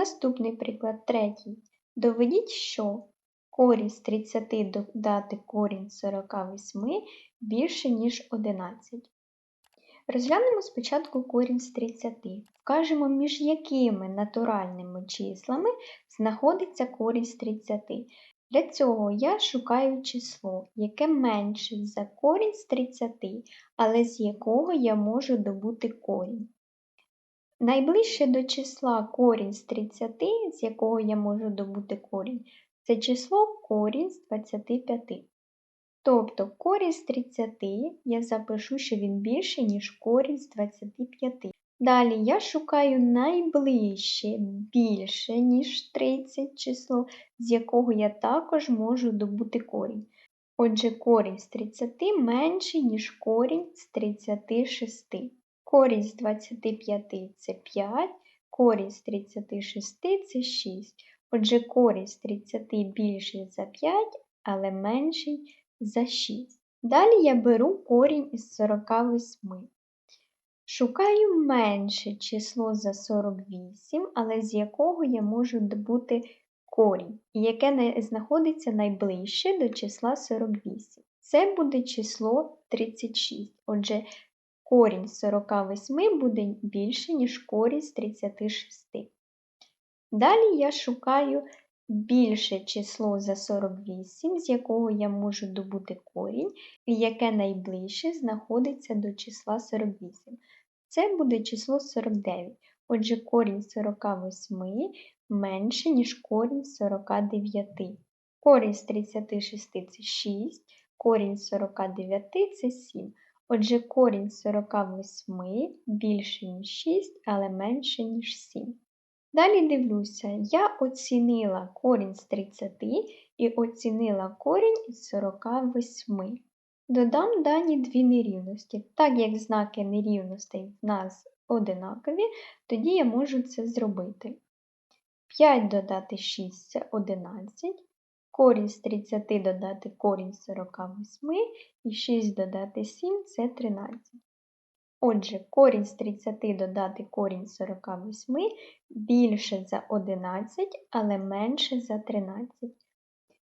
Наступний приклад третій. Доведіть, що корінь з 30 додати корінь з 48 більше, ніж 11. Розглянемо спочатку корінь з 30. Вкажемо, між якими натуральними числами знаходиться корінь з 30. Для цього я шукаю число, яке менше за корінь з 30, але з якого я можу добути корінь. Найближче до числа корінь з 30, з якого я можу добути корінь, це число корінь з 25. Тобто корінь з 30 я запишу, що він більше, ніж корінь з 25. Далі я шукаю найближче більше, ніж 30 число, з якого я також можу добути корінь. Отже, корінь з 30 менший, ніж корінь з 36. Корінь з 25 це 5, корінь з 36 це 6. Отже, корінь з 30 більший за 5, але менший за 6. Далі я беру корінь із 48. Шукаю менше число за 48, але з якого я можу добути корінь, яке знаходиться найближче до числа 48. Це буде число 36. Отже, корінь з 48 буде більше, ніж корінь з 36. Далі я шукаю більше число за 48, з якого я можу добути корінь, і яке найближче знаходиться до числа 48. Це буде число 49. Отже, корінь 48 менше, ніж корінь 49. Корінь з 36 це 6, корінь з 49 це 7. Отже, корінь 48 більше, ніж 6, але менше, ніж 7. Далі дивлюся, я оцінила корінь з 30 і оцінила корінь із 48. Додам дані дві нерівності. Так як знаки нерівностей в нас одинакові, тоді я можу це зробити. 5 додати 6 це 11, корінь з 30 додати корінь з 48 і 6 додати 7 це 13. Отже, корінь з 30 додати корінь з 48 більше за 11, але менше за 13.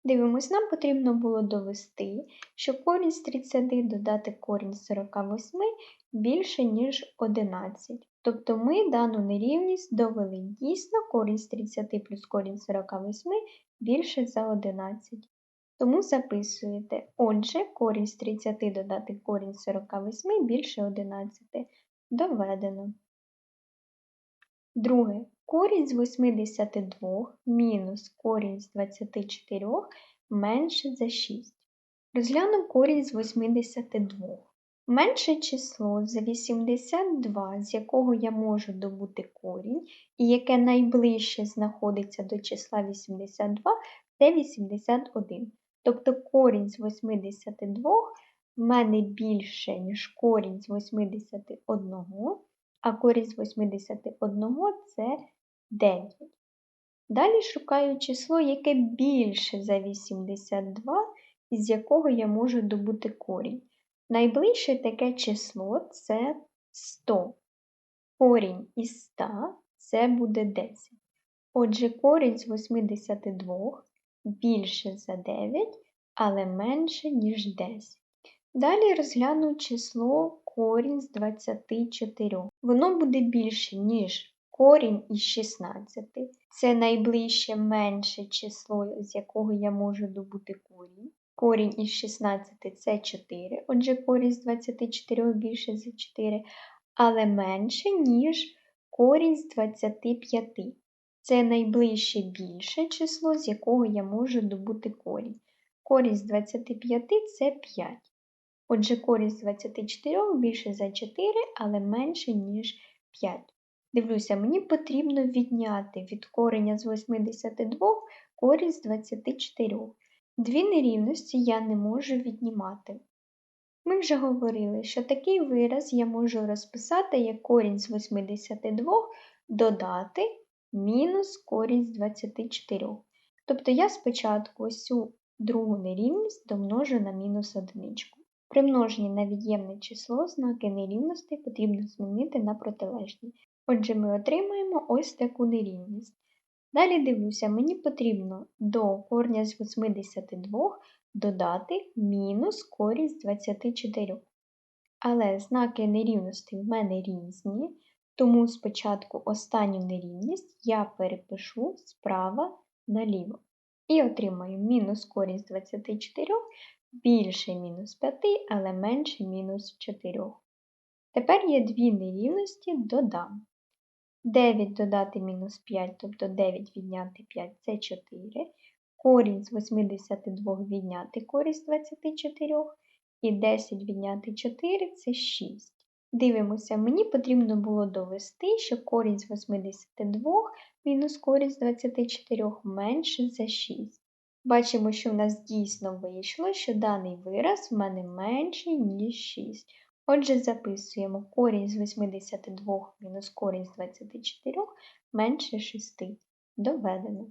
Дивимось, нам потрібно було довести, що корінь з 30 додати корінь з 48 більше, ніж 11. Тобто ми дану нерівність довели. Дійсно, корінь з 30 плюс корінь з 48 більше за 11. Тому записуєте, отже, корінь з 30 додати корінь з 48 більше 11. Доведено. Друге. Корінь з 82 мінус корінь з 24 менше за 6. Розглянемо корінь з 82. Менше число за 82, з якого я можу добути корінь, і яке найближче знаходиться до числа 82, це 81. Тобто корінь з 82 в мене більше, ніж корінь з 81, а корінь з 81 це 9. Далі шукаю число, яке більше за 82, із якого я можу добути корінь. Найближче таке число це 100. Корінь із 100 це буде 10. Отже, корінь з 82 більше за 9, але менше, ніж 10. Далі розгляну число корінь з 24. Воно буде більше, ніж корінь із 16. Це найближче менше число, з якого я можу добути корінь. Корінь із 16 це 4, отже, корінь з 24 більше за 4, але менше, ніж корінь з 25. Це найближче більше число, з якого я можу добути корінь. Корінь з 25 це 5. Отже, корінь з 24 більше за 4, але менше, ніж 5. Дивлюся, мені потрібно відняти від кореня з 82 корінь з 24. Дві нерівності я не можу віднімати. Ми вже говорили, що такий вираз я можу розписати як корінь з 82 додати мінус корінь з 24. Тобто я спочатку ось цю другу нерівність домножу на мінус одиничку. При множенні на від'ємне число знаки нерівності потрібно змінити на протилежні. Отже, ми отримаємо ось таку нерівність. Далі дивлюся, мені потрібно до корня з 82 додати мінус корінь з 24. Але знаки нерівностей в мене різні, тому спочатку останню нерівність я перепишу справа наліво. І отримаю мінус корінь з 24 більше мінус 5, але менше мінус 4. Тепер є дві нерівності додам. 9 додати мінус 5, тобто 9 відняти 5 це 4. Корінь з 82 відняти корінь з 24. І 10 відняти 4 це 6. Дивимося, мені потрібно було довести, що корінь з 82 мінус корінь з 24 менше за 6. Бачимо, що в нас дійсно вийшло, що даний вираз в мене менший, ніж 6. Отже, записуємо корінь з 82 мінус корінь з 24 менше 6. Доведено.